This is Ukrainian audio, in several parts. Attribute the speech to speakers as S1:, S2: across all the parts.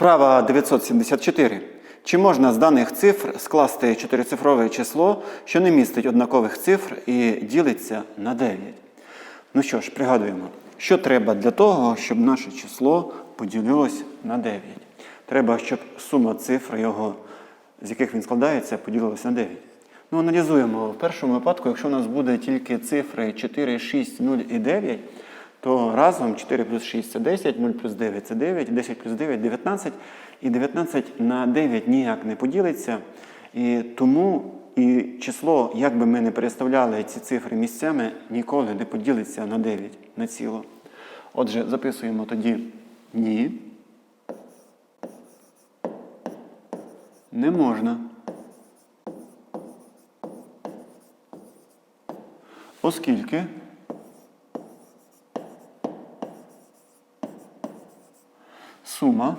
S1: Вправа 974. Чи можна з даних цифр скласти чотирицифрове число, що не містить однакових цифр і ділиться на 9? Ну що ж, пригадуємо, що треба для того, щоб наше число поділилось на 9? Треба, щоб сума цифр його, з яких він складається, поділилася на 9. Ну, аналізуємо. В першому випадку, якщо у нас буде тільки цифри 4, 6, 0 і 9, то разом 4 плюс 6 це 10, 0 плюс 9 це 9, 10 плюс 9 19. І 19 на 9 ніяк не поділиться. І тому і число, як би ми не переставляли ці цифри місцями, ніколи не поділиться на 9 на ціло. Отже, записуємо тоді ні. Не можна. Оскільки сума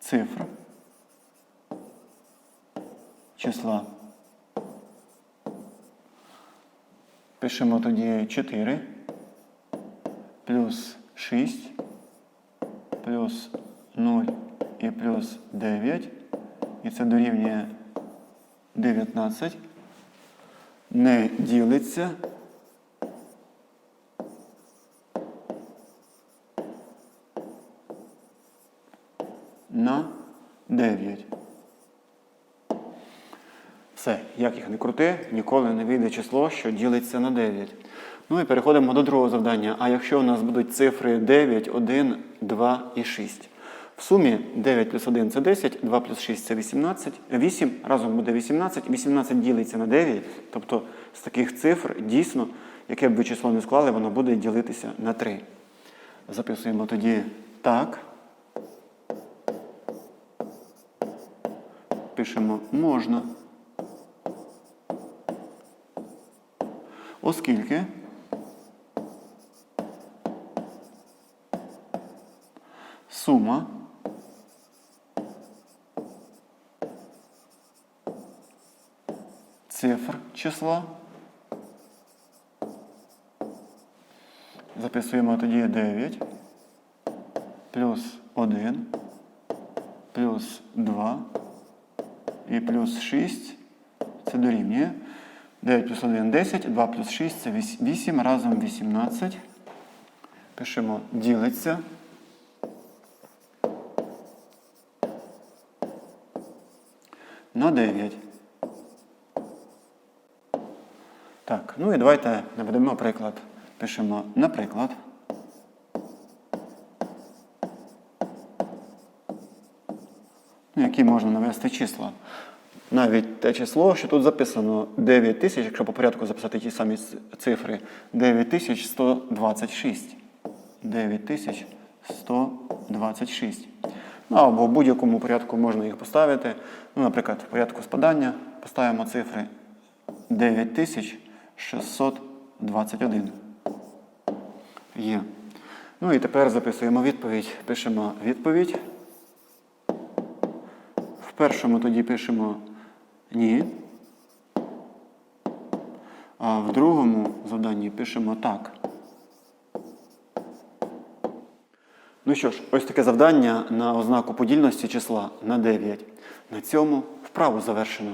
S1: цифр числа. Пишемо тоді 4 плюс 6 плюс 0 і плюс 9. І це дорівнює 19. Не ділиться на 9. Все, як їх не крути, ніколи не вийде число, що ділиться на 9. Ну і переходимо до другого завдання. А якщо у нас будуть цифри 9, 1, 2 і 6. В сумі 9 плюс 1 це 10, 2 плюс 6 це 18, 8, разом буде 18, 18 ділиться на 9. Тобто з таких цифр дійсно, яке б ви число не склали, воно буде ділитися на 3. Записуємо тоді так. Пишемо можна. Оскільки сума цифр числа. Записуємо тоді 9 плюс 1 плюс 2 і плюс 6 це дорівнює. 9 плюс 1 10, 2 плюс 6 це 8, разом 18. Пишемо ділиться. На 9. Так, ну і давайте наведемо приклад. Пишемо наприклад. Які можна навести числа. Навіть те число, що тут записано 9 тисяч, якщо по порядку записати ті самі цифри, 9126. 9126. Ну, або в будь-якому порядку можна їх поставити. Ну, Наприклад, в порядку спадання поставимо цифри 9621. Є. Ну і тепер записуємо відповідь. Пишемо відповідь. Першому тоді пишемо ні. А в другому завданні пишемо так. Ну що ж, ось таке завдання на ознаку подільності числа на 9. На цьому вправу завершено.